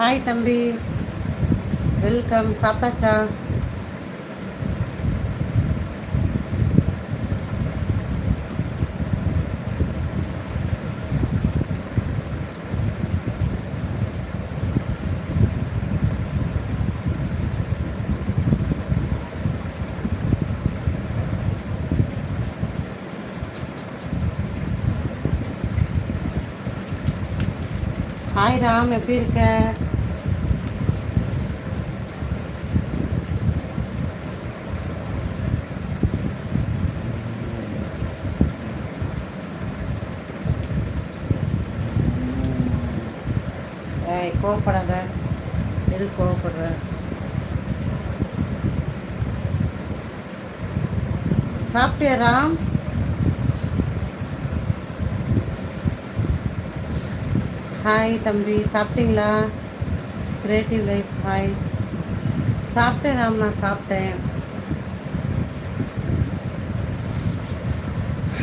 Hi தம்பி welcome சாப்பிட்டாச்சா hi Ram எப்படி இருக்க கோவப்படாத எது கோவப்படுற? சாப்பிட்டியா ராம்? ஹாய் தம்பி. சாப்பிட்டீங்களா? கிரியேட்டிவ் லைஃப் ஹாய் சாப்பிட்டேன் ராம். நான் சாப்பிட்டேன்.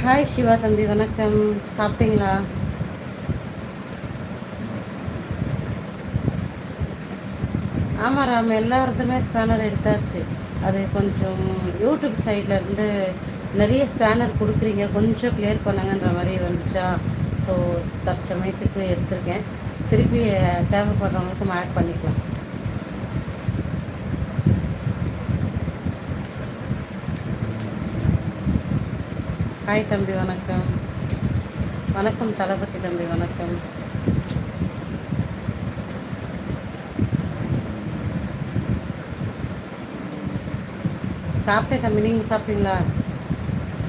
ஹாய் சிவா தம்பி. வணக்கம். சாப்பிட்டீங்களா? ஆமாம் ராம் எல்லாருக்குமே ஸ்பேனர் எடுத்தாச்சு. அது கொஞ்சம் யூடியூப் சைடில் இருந்து நிறைய ஸ்பேனர் கொடுக்குறீங்க. கொஞ்சம் கிளியர் பண்ணுங்கன்ற மாதிரி வந்துச்சா? ஸோ தற்சமயத்துக்கு எடுத்திருக்கேன். திருப்பி தேவைப்படுறவங்களுக்கும் ஆட் பண்ணிக்கலாம். ஹாய் தம்பி வணக்கம். வணக்கம் தளபதி தம்பி வணக்கம். சாப்பிட்டேன் தம்பி. நீங்கள் சாப்பிட்டீங்களா?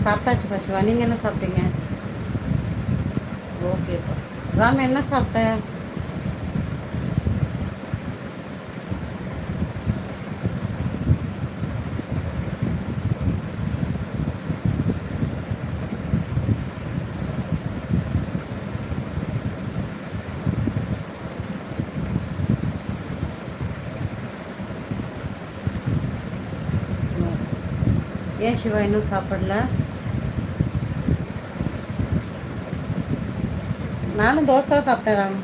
சாப்பிட்டாச்சு பசுவா நீங்கள் என்ன சாப்பிட்டீங்க? ஓகேப்பா ராம் என்ன சாப்பிட்ட? ஏன் சிவா இன்னும் சாப்பிடல? நானும் தோசை சாப்பிட்டேன். ராம்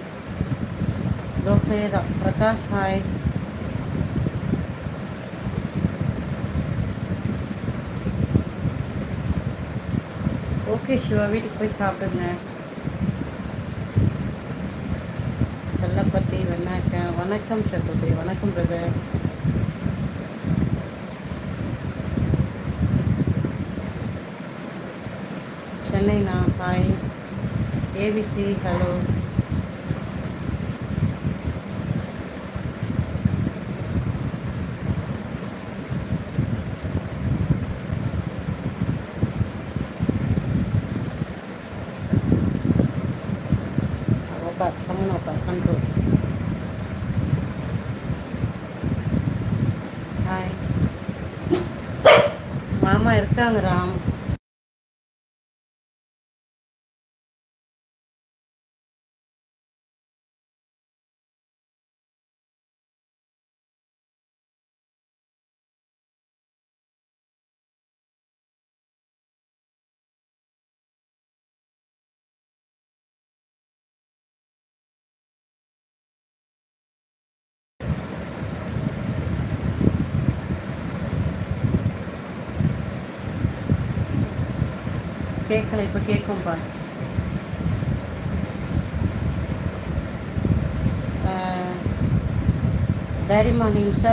தான் பிரகாஷ் ஹாய் ஓகே சிவா வீட்டுக்கு போய் சாப்பிடுங்க. தள்ளப்பத்தி வெண்ணாக்க வணக்கம் சகோதரி வணக்கம் பிரதர் சென்னைண்ணா ஹாய் ஏபிசி ஹலோ உட்கார் கம்முன்னு உட்கார் கண்ட்ரோல் ஹாய் மாமா இருக்காங்க ராம். கேட்கல இப்போ கேட்கும் பாரு. Daddy morning sir